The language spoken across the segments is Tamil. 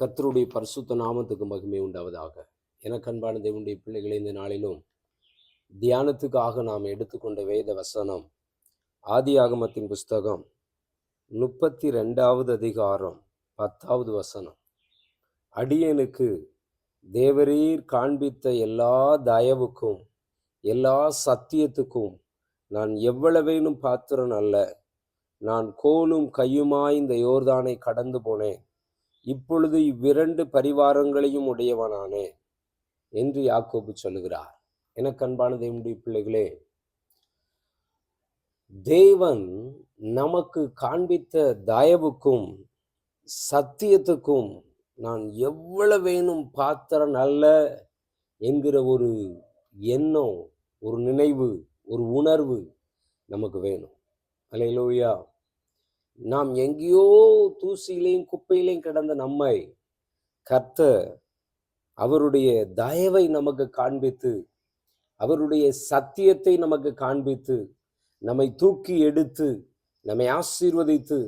கர்த்தருடைய பரிசுத்த நாமத்துக்கு மகிமை உண்டாவதாக. எனக்கன்பான தேவனுடைய பிள்ளைகளை இந்த நாளிலும் தியானத்துக்காக நாம் எடுத்துக்கொண்ட வேத வசனம் ஆதி ஆகமத்தின் புஸ்தகம் முப்பத்தி ரெண்டாவது அதிகாரம் பத்தாவது வசனம். அடியனுக்கு தேவரீர் காண்பித்த எல்லா தயவுக்கும் எல்லா சத்தியத்துக்கும் நான் எவ்வளவேனும் பாத்திரன் அல்ல. நான் கோலும் கையுமாய் இந்த யோர்தானை கடந்து போனேன். இப்பொழுது இவ்விரண்டு பரிவாரங்களையும் உடையவனானே என்று யாக்கோபு சொல்லுகிறார். எனக்கு அன்பான தேவனுடைய பிள்ளைகளே தேவன் நமக்கு காண்பித்த தயவுக்கும் சத்தியத்துக்கும் நான் எவ்வளவேனும் பாத்திரன் அல்ல என்கிற ஒரு எண்ணம் ஒரு நினைவு ஒரு உணர்வு நமக்கு வேணும். அலையிலோயா. நாம் எங்கேயோ தூசியிலையும் குப்பையிலையும் கிடந்த நம்மை கர்த்த அவருடைய தயவை நமக்கு காண்பித்து அவருடைய சத்தியத்தை நமக்கு காண்பித்து நம்மை தூக்கி எடுத்து நம்மை ஆசீர்வதித்து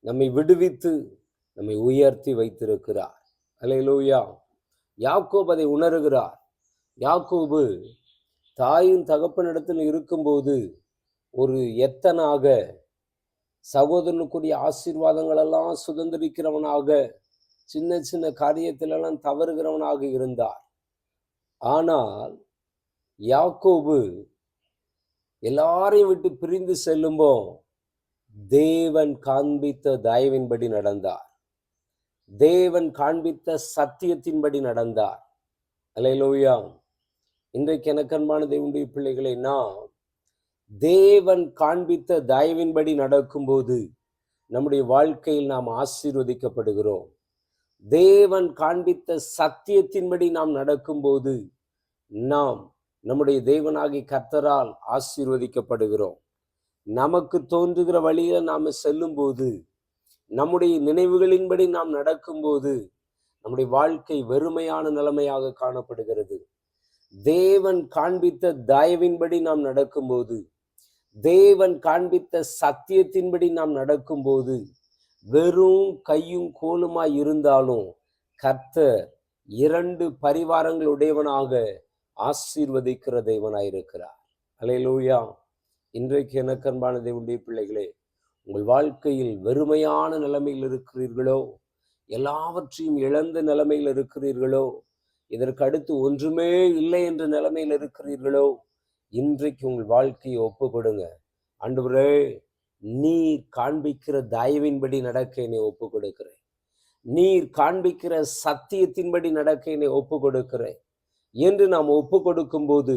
நம்மை விடுவித்து நம்மை உயர்த்தி வைத்திருக்கிறார். அலையலூயா யாக்கோப் அதை உணர்கிறார். யாக்கோபு தாயின் தகப்பனிடத்தில் இருக்கும்போது ஒரு எத்தனாக சகோதரனுக்குரிய ஆசீர்வாதங்கள் எல்லாம் சுதந்திரிக்கிறவனாக சின்ன சின்ன காரியத்திலெல்லாம் தவறுகிறவனாக இருந்தார். ஆனால் யாக்கோபு எல்லாரையும் விட்டு பிரிந்து செல்லும்போ தேவன் காண்பித்த தயவின்படி நடந்தார். தேவன் காண்பித்த சத்தியத்தின்படி நடந்தார். அலையிலோயா இன்றைக்கு எனக்கன்பான தேவனுடைய பிள்ளைகளை நாம் தேவன் காண்பித்த தயவின்படி நடக்கும்போது நம்முடைய வாழ்க்கையில் நாம் ஆசீர்வதிக்கப்படுகிறோம். தேவன் காண்பித்த சத்தியத்தின்படி நாம் நடக்கும்போது நாம் நம்முடைய தேவனாகி கர்த்தரால் ஆசீர்வதிக்கப்படுகிறோம். நமக்கு தோன்றுகிற வழியில நாம் செல்லும்போது நம்முடைய நினைவுகளின்படி நாம் நடக்கும்போது நம்முடைய வாழ்க்கை வெறுமையான நிலைமையாக காணப்படுகிறது. தேவன் காண்பித்த தயவின்படி நாம் நடக்கும்போது தேவன் காண்பித்த சத்தியத்தின்படி நாம் நடக்கும்போது வெறும் கையும் கோலுமாய் இருந்தாலும் கர்த்தர் இரண்டு பரிவாரங்கள் உடையவனாக ஆசீர்வதிக்கிற தேவனாயிருக்கிறார். அலையலூயா இன்றைக்கு எனக்கு அன்பான தேவனுடைய பிள்ளைகளே உங்கள் வாழ்க்கையில் வெறுமையான நிலைமையில் இருக்கிறீர்களோ எல்லாவற்றையும் இழந்த நிலைமையில் இருக்கிறீர்களோ இதற்கு அடுத்து ஒன்றுமே இல்லை என்ற நிலைமையில் இருக்கிறீர்களோ இன்றைக்கு உங்கள் வாழ்க்கையை ஒப்பு கொடுங்க ஆண்டவரே நீர் காண்பிக்கிற தயவின்படி நடக்க என்னை ஒப்பு கொடுக்கிறேன் நீர் காண்பிக்கிற சத்தியத்தின்படி நடக்க என்னை ஒப்பு கொடுக்கிறேன் என்று நாம் ஒப்பு கொடுக்கும் போது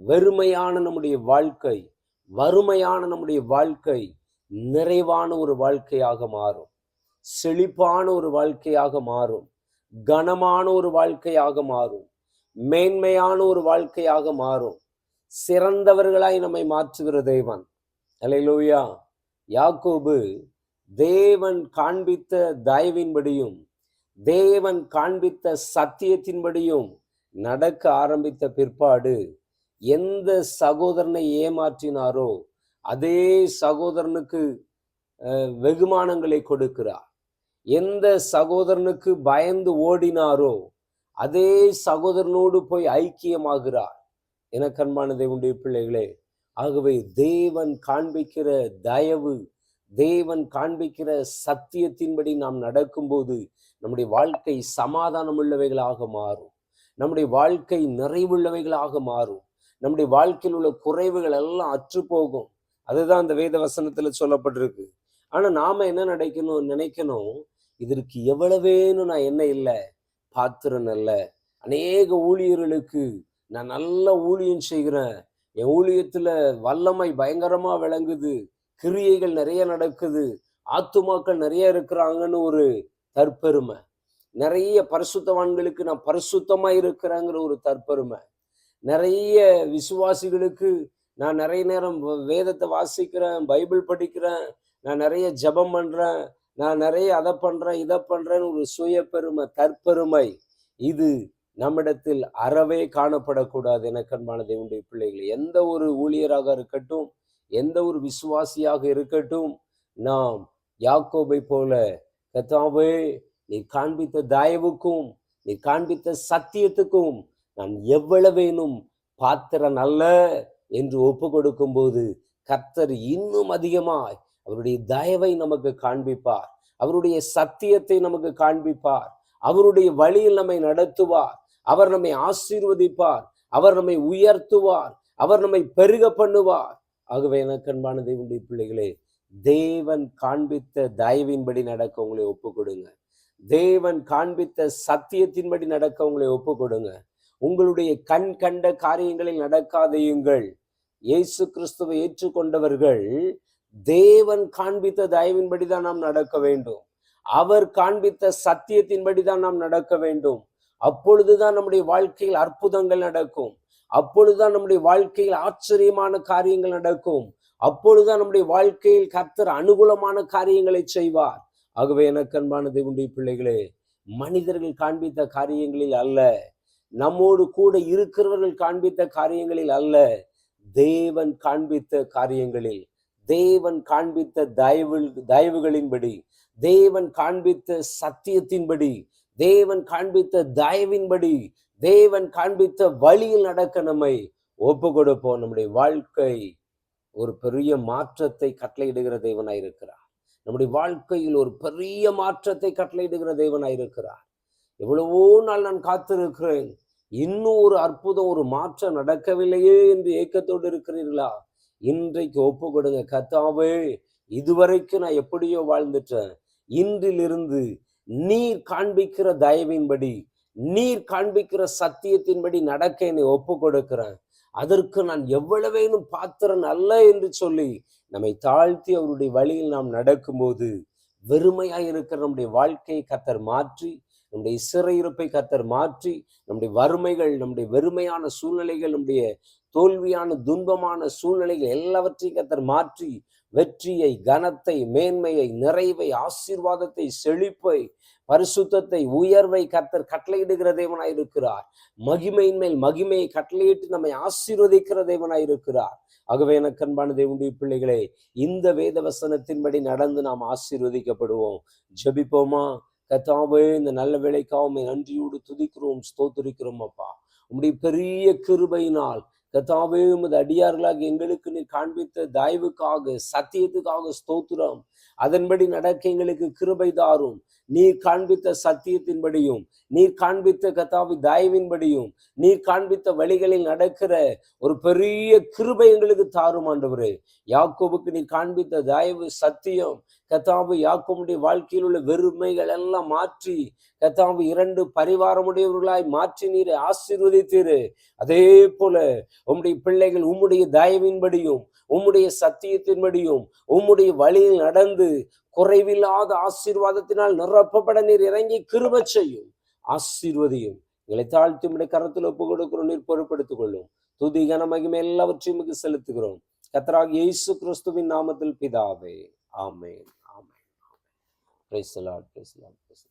வெறுமையான நம்முடைய வாழ்க்கை வறுமையான நம்முடைய வாழ்க்கை நிறைவான ஒரு வாழ்க்கையாக மாறும். செழிப்பான ஒரு வாழ்க்கையாக மாறும். கனமான ஒரு வாழ்க்கையாக மாறும். மேன்மையான ஒரு வாழ்க்கையாக மாறும். சிறந்தவர்களாய் நம்மை மாற்றுகிற தேவன். அலையிலோயா யாக்கோபு தேவன் காண்பித்த தயவின்படியும் தேவன் காண்பித்த சத்தியத்தின்படியும் நடக்க ஆரம்பித்த பிற்பாடு எந்த சகோதரனை ஏமாற்றினாரோ அதே சகோதரனுக்கு வெகுமானங்களை கொடுக்கிறார். எந்த சகோதரனுக்கு பயந்து ஓடினாரோ அதே சகோதரனோடு போய் ஐக்கியமாகிறார். என கண்மான தேவனுடைய பிள்ளைகளே. ஆகவே தேவன் காண்பிக்கிற தயவு தேவன் காண்பிக்கிற சத்தியத்தின்படி நாம் நடக்கும்போது நம்முடைய வாழ்க்கை சமாதானம் உள்ளவைகளாக மாறும். நம்முடைய வாழ்க்கை நிறைவுள்ளவைகளாக மாறும். நம்முடைய வாழ்க்கையில் உள்ள குறைவுகள் எல்லாம் அற்று போகும். அதுதான் அந்த வேத வசனத்துல சொல்லப்பட்டிருக்கு. ஆனா நாம என்ன நினைக்கணும் நினைக்கணும்? இதற்கு எவ்வளவேன்னு நான் என்ன இல்லை பாத்திரன் அல்ல. அநேக ஊழியர்களுக்கு நான் நல்ல ஊழியம் செய்கிறேன் என் ஊழியத்துல வல்லமை பயங்கரமா விளங்குது கிரியைகள் நிறைய நடக்குது ஆத்துமாக்கள் நிறைய இருக்கிறாங்கன்னு ஒரு தற்பெருமை. நிறைய பரிசுத்தவான்களுக்கு நான் பரிசுத்தமா இருக்கிறேங்கிற ஒரு தற்பெருமை. நிறைய விசுவாசிகளுக்கு நான் நிறைய நேரம் வேதத்தை வாசிக்கிறேன் பைபிள் படிக்கிறேன் நான் நிறைய ஜபம் பண்றேன் நான் நிறைய அதை பண்றேன் இதை பண்றேன்னு ஒரு சுய பெருமை தற்பெருமை. இது நம்மிடத்தில் அறவே காணப்படக்கூடாது என கண்மான தேவனுடைய பிள்ளைகள். எந்த ஒரு ஊழியராக இருக்கட்டும் எந்த ஒரு விசுவாசியாக இருக்கட்டும் நாம் யாக்கோபை போல கத்தாவே நீ காண்பித்த தயவுக்கும் நீ காண்பித்த சத்தியத்துக்கும் நான் எவ்வளவேனும் பாத்திரன் அல்ல என்று ஒப்பு கொடுக்கும் போது கர்த்தர் இன்னும் அதிகமாய் அவருடைய தயவை நமக்கு காண்பிப்பார். அவருடைய சத்தியத்தை நமக்கு காண்பிப்பார். அவருடைய வழியில் நம்மை நடத்துவார். அவர் நம்மை ஆசீர்வதிப்பார். அவர் நம்மை உயர்த்துவார். அவர் நம்மை பெருக பண்ணுவார். ஆகவே எனக்கு அன்பான தேவனுடைய பிள்ளைகளே தேவன் காண்பித்த தயவின்படி நடக்க உங்களை ஒப்பு கொடுங்க தேவன் காண்பித்த சத்தியத்தின்படி நடக்க உங்களை ஒப்பு கொடுங்க உங்களுடைய கண் கண்ட காரியங்களில் நடக்காதையுங்கள் இயேசு கிறிஸ்துவை ஏற்றுக்கொண்டவர்கள் தேவன் காண்பித்த தயவின்படி தான் நாம் நடக்க வேண்டும். அவர் காண்பித்த சத்தியத்தின்படி தான் நாம் நடக்க வேண்டும். அப்பொழுதுதான் நம்முடைய வாழ்க்கையில் அற்புதங்கள் நடக்கும். அப்பொழுதுதான் நம்முடைய வாழ்க்கையில் ஆச்சரியமான காரியங்கள் நடக்கும். அப்பொழுதுதான் நம்முடைய வாழ்க்கையில் கர்த்தர் அனுகூலமான காரியங்களை செய்வார். ஆகவே எனக்கு அன்பான தேவனுடைய பிள்ளைகளே மனிதர்கள் காண்பித்த காரியங்களில் அல்ல நம்மோடு கூட இருக்கிறவர்கள் காண்பித்த காரியங்களில் அல்ல தேவன் காண்பித்த காரியங்களில் தேவன் காண்பித்த தயவு தயவுகளின்படி தேவன் காண்பித்த சத்தியத்தின்படி தேவன் காண்பித்த தயவின்படி தேவன் காண்பித்த வழியில் நடக்க நம்மை ஒப்பு கொடுப்போம் நம்முடைய வாழ்க்கை ஒரு பெரிய மாற்றத்தை கட்டளையிடுகிற தேவனாய் இருக்கிறார். நம்முடைய வாழ்க்கையில் ஒரு பெரிய மாற்றத்தை கட்டளையிடுகிற தேவனாய் இருக்கிறார். எவ்வளவோ நாள் நான் காத்திருக்கிறேன். இன்னும் ஒரு அற்புதம் ஒரு மாற்றம் நடக்கவில்லையே என்று ஏக்கத்தோடு இருக்கிறீர்களா? இன்றைக்கு ஒப்பு கொடுங்க கத்தாவே இதுவரைக்கும் நான் எப்படியோ வாழ்ந்துட்டேன். இன்றிலிருந்து நீர் காண்பிக்கிற தயவின்படி நீர் காண்பிக்கிற சத்தியத்தின்படி நடக்க என்னை ஒப்பு கொடுக்கிறேன் அதற்கு நான் எவ்வளவேனும் பாத்திரன் அல்ல என்று சொல்லி நம்மை தாழ்த்தி அவருடைய வழியில் நாம் நடக்கும்போது வெறுமையா இருக்கிற நம்முடைய வாழ்க்கையை கத்தர் மாற்றி நம்முடைய சிறையிருப்பை கத்தர் மாற்றி நம்முடைய வறுமைகள் நம்முடைய வெறுமையான சூழ்நிலைகள் நம்முடைய தோல்வியான துன்பமான சூழ்நிலைகள் எல்லாவற்றையும் கத்தர் மாற்றி வெற்றியை கனத்தை மேன்மையை நிறைவை ஆசீர்வாதத்தை செழிப்பை பரிசுத்தத்தை உயர்வை கர்த்தர் கட்டளையிடுகிற தேவனாய் இருக்கிறார். மகிமையின் மேல் மகிமையை கட்டளையிட்டு நம்மை ஆசீர்வதிக்கிற தேவனாய் இருக்கிறார். ஆகவே எனக்கு அன்பான தேவனுடைய பிள்ளைகளே இந்த வேத வசனத்தின்படி நடந்து நாம் ஆசீர்வதிக்கப்படுவோம். ஜெபிப்போமா? கத்தாவே இந்த நல்ல வேலைக்காக நன்றியோடு துதிக்கிறோம் ஸ்தோத்திரிக்கிறோம் அப்பா. உம்முடைய பெரிய கிருபையினால் கத்தாவே உமது அடியார்களாக எங்களுக்கு நீ காண்பித்த தயவுக்காக சத்தியத்துக்காக ஸ்தோத்திரம். அதன்படி நடக்க எங்களுக்கு கிருபை தாரும். நீர் காண்பித்த சத்தியத்தின்படியும் நீர் காண்பித்த கத்தாவி தயவின்படியும் நீர் காண்பித்த வழிகளில் நடக்கிற ஒரு பெரிய கிருபை எங்களுக்கு தாரும் ஆண்டவரே. யாக்கோபுக்கு நீ காண்பித்த தயவு சத்தியம் கத்தாவு யாக்கோமுடைய வாழ்க்கையில் உள்ள வெறுமைகள் எல்லாம் மாற்றி கத்தாவு இரண்டு பரிவாரமுடையவர்களாய் மாற்றி நீரை ஆசீர்வதித்தீரு. அதே போல உம்முடைய பிள்ளைகள் உம்முடைய தயவின்படியும் உம்முடைய சத்தியத்தின்படியும் உம்முடைய வழியில் நடந்து குறைவில்லாத ஆசீர்வாதத்தினால் நிரப்பப்பட நீர் இறங்கி கிருப செய்யும் ஆசீர்வதியும். எங்களை தாழ்த்தி உடைய கரத்தில் ஒப்பு கொடுக்கிறோம் நீர் பொறுப்படுத்திக் கொள்ளும். துதி கனமகிமை எல்லாவற்றையும் செலுத்துகிறோம். கத்தராக இயேசு கிறிஸ்துவின் நாமத்தில் பிதாவே. ஆமேன். Praise Lord praise Lord praise